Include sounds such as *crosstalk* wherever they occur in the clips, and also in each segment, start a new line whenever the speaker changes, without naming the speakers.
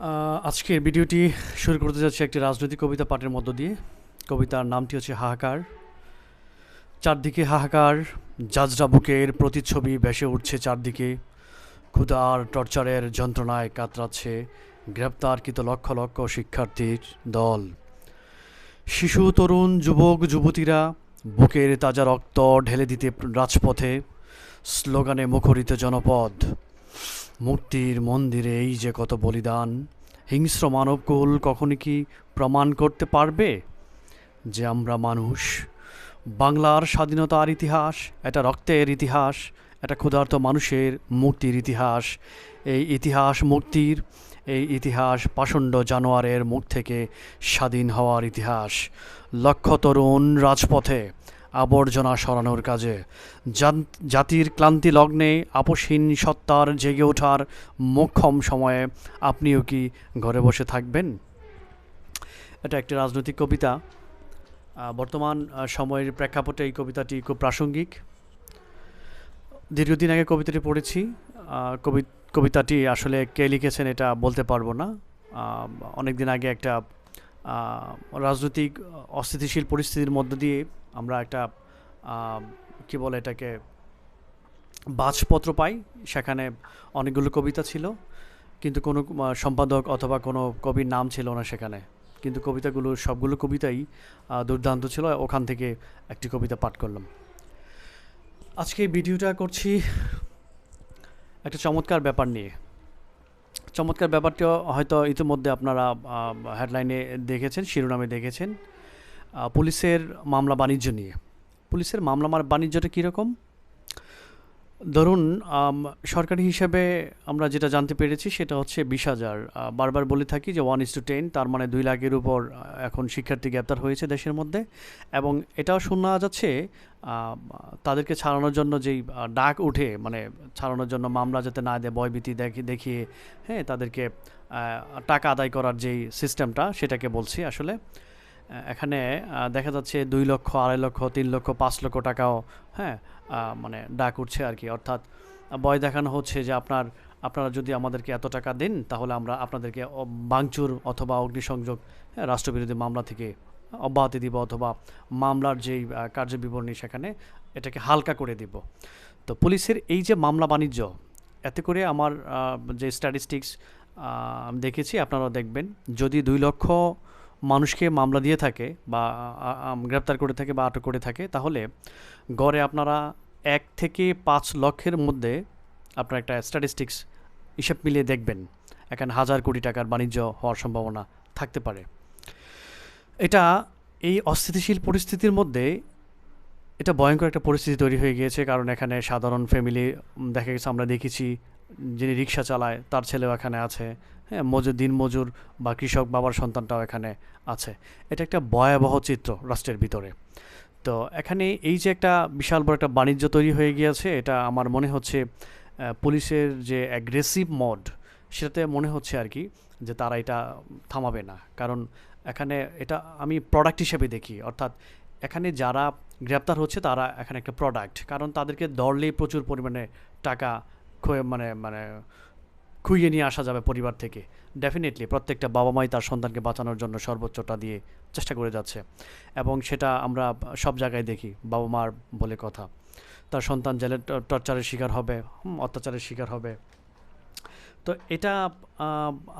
আজকের ভিডিওটি শুরু করতে যাচ্ছি একটি রাজনৈতিক কবিতা পাঠের মধ্য দিয়ে। কবিতার নামটি হচ্ছে হাহাকার। চারদিকে হাহাকার, জাজরা বুকের প্রতিচ্ছবি ভেসে উঠছে চারদিকে। ক্ষুদার টর্চারের যন্ত্রণায় কাতরাচ্ছে গ্রেপ্তারকৃত লক্ষ লক্ষ শিক্ষার্থীর দল। শিশু, তরুণ, যুবক, যুবতীরা বুকের তাজা রক্ত ঢেলে দিতে রাজপথে। স্লোগানে মুখরিত জনপদ। মূর্তির মন্দিরে এই যে কত বলিদান, হিংস্র মানবকুল কখনো কি প্রমাণ করতে পারবে যে আমরা মানুষ? বাংলার স্বাধীনতার ইতিহাস, এটা রক্তের ইতিহাস, এটা ক্ষুধার্ত মানুষের মূর্তির ইতিহাস। এই ইতিহাস মূর্তির, এই ইতিহাস পাষণ্ড জানোয়ারের মুখ থেকে স্বাধীন হওয়ার ইতিহাস। লক্ষ তরুণ রাজপথে আবর্জনা সরানোর কাজে। জাতির ক্লান্তি লগ্নে আপসহীন সত্তার জেগে ওঠার মোক্ষম সময়ে আপনিও কি ঘরে বসে থাকবেন? এটা একটি রাজনৈতিক কবিতা। বর্তমান সময়ের প্রেক্ষাপটে এই কবিতাটি খুব প্রাসঙ্গিক। দীর্ঘদিন আগে কবিতাটি পড়েছি। কবি কবিতাটি আসলে কে লিখেছেন এটা বলতে পারব না। অনেক দিন আগে একটা রাজনৈতিক অস্থিতিশীল পরিস্থিতির মধ্য দিয়ে আমরা একটা কি বলে এটাকে, বাজপত্র পাই। সেখানে অনেকগুলো কবিতা ছিল, কিন্তু কোনো সম্পাদক অথবা কোনো কবির নাম ছিল না সেখানে। কিন্তু কবিতাগুলো, সবগুলো কবিতাই দুর্দান্ত ছিল। ওখান থেকে একটি কবিতা পাঠ করলাম। আজকে এই ভিডিওটা করছি একটা চমৎকার ব্যাপার নিয়ে। চমৎকার ব্যাপারটি হয়তো ইতিমধ্যে আপনারা হেডলাইনে দেখেছেন, শিরোনামে দেখেছেন। পুলিশের মামলা বাণিজ্য নিয়ে। পুলিশের মামলা বাণিজ্যটা কীরকম? ধরুন সরকারি হিসেবে আমরা যেটা জানতে পেরেছি সেটা হচ্ছে বিশ হাজার। বারবার বলে থাকি যে ওয়ান ইস টু টেন তার মানে দুই লাখের উপর এখন শিক্ষার্থী গ্রেপ্তার হয়েছে দেশের মধ্যে। এবং এটাও শোনা যাচ্ছে তাদেরকে ছাড়ানোর জন্য যেই ডাক উঠে মানে ছাড়ানোর জন্য মামলা যাতে না দেয়, ভয়ভীতি দেখি, দেখিয়ে হ্যাঁ তাদেরকে টাকা আদায় করার যেই সিস্টেমটা সেটাকে বলছি আসলে। এখানে দেখা যাচ্ছে দুই লক্ষ আড়াই লক্ষ তিন লক্ষ পাঁচ লক্ষ টাকাও হ্যাঁ মানে ডাক উঠছে আর কি। অর্থাৎ ভয় দেখানো হচ্ছে যে আপনার আপনারা যদি আমাদেরকে এত টাকা দেন তাহলে আমরা আপনাদেরকে বাংচুর অথবা অগ্নিসংযোগ হ্যাঁ, রাষ্ট্রবিরোধী মামলা থেকে অব্যাহতি দিব অথবা মামলার যেই কার্যবিবরণী সেখানে এটাকে হালকা করে দিব। তো পুলিশের এই যে মামলা বাণিজ্য এতে করে আমার যে স্ট্যাটিস্টিক্স দেখেছি আপনারাও দেখবেন যদি দুই লক্ষ মানুষকে মামলা দিয়ে থাকে বা গ্রেপ্তার করে থাকে বা আটক করে থাকে, তাহলে গড়ে আপনারা এক থেকে পাঁচ লক্ষের মধ্যে আপনার একটা স্ট্যাটিস্টিক্স হিসেব মিলিয়ে দেখবেন। এখানে হাজার কোটি টাকার বাণিজ্য হওয়ার সম্ভাবনা থাকতে পারে। এটা এই অস্থিতিশীল পরিস্থিতির মধ্যে এটা ভয়ঙ্কর একটা পরিস্থিতি তৈরি হয়ে গিয়েছে, কারণ এখানে সাধারণ ফ্যামিলি দেখা গেছে আমরা দেখেছি যিনি রিক্সা চালায়, তার ছেলেও এখানে আছে। হ্যাঁ মজুর দিন মজুর বা কৃষক বাবার সন্তানটাও এখানে আছে। এটা একটা ভয়াবহ চিত্র রাষ্ট্রের ভিতরে। তো এখানে এই যে একটা বিশাল বড় একটা বাণিজ্য তৈরি হয়ে গিয়েছে, এটা আমার মনে হচ্ছে পুলিশের যে অ্যাগ্রেসিভ মড সেটাতে মনে হচ্ছে আর কি, যে তারা এটা থামাবে না। কারণ এখানে এটা আমি প্রোডাক্ট হিসেবে দেখি। অর্থাৎ এখানে যারা গ্রেপ্তার হচ্ছে, তারা এখানে একটা প্রোডাক্ট কারণ তাদেরকে দরলেই প্রচুর পরিমাণে টাকা মানে মানে খুইয়ে নিয়ে আসা যাবে পরিবার থেকে। ডেফিনেটলি প্রত্যেকটা বাবা মাই তার সন্তানকে বাঁচানোর জন্য সর্বোচ্চটা দিয়ে চেষ্টা করে যাচ্ছে। এবং সেটা আমরা সব জায়গায় দেখি বাবা মার বলে কথা। তার সন্তান জেলে টর্চারের শিকার হবে অত্যাচারের শিকার হবে। তো এটা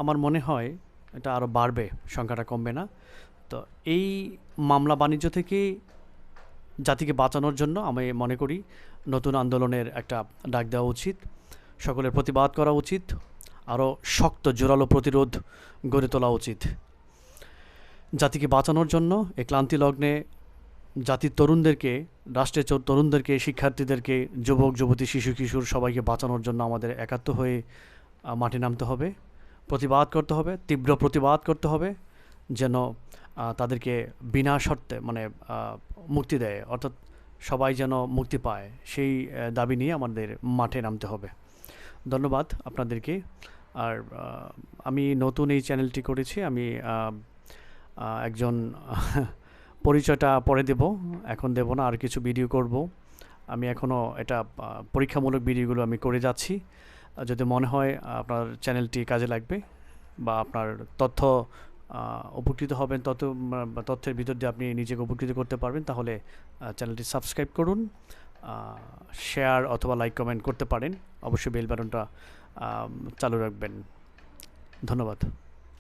আমার মনে হয় এটা আরও বাড়বে, সংখ্যাটা কমবে না। তো এই মামলা বাণিজ্য থেকে জাতিকে বাঁচানোর জন্য আমি মনে করি নতুন আন্দোলনের একটা ডাক দেওয়া উচিত, সকলের প্রতিবাদ করা উচিত, আরও শক্ত, জোরালো প্রতিরোধ গড়ে তোলা উচিত। জাতিকে বাঁচানোর জন্য এই ক্লান্তি লগ্নে জাতির তরুণদেরকে, রাষ্ট্রের তরুণদেরকে, শিক্ষার্থীদেরকে, যুবক, যুবতী, শিশু, কিশোর সবাইকে বাঁচানোর জন্য আমাদের একাত্ম হয়ে মাঠে নামতে হবে। প্রতিবাদ করতে হবে, তীব্র প্রতিবাদ করতে হবে, যেন তাদেরকে বিনা শর্তে মানে মুক্তি দেয়। অর্থাৎ সবাই যেন মুক্তি পায়, সেই দাবি নিয়ে আমাদের মাঠে নামতে হবে। ধন্যবাদ আপনাদেরকে। আর আমি নতুন এই চ্যানেলটি করেছি, আমি একজন *laughs* পরিচয়টা পরে দেব। এখন দেব না, আর কিছু ভিডিও করব। আমি এখনও এটা পরীক্ষামূলক ভিডিওগুলো আমি করে যাচ্ছি। যদি মনে হয় আপনার চ্যানেলটি কাজে লাগবে বা আপনার তথ্য উপকৃত হবেন, তত তথ্যের ভিতর দিয়ে আপনি নিজেকে উপকৃত করতে পারবেন, তাহলে চ্যানেলটি সাবস্ক্রাইব করুন শেয়ার অথবা লাইক কমেন্ট করতে পারেন, অবশ্যই বেল বাটনটা চালু রাখবেন। ধন্যবাদ।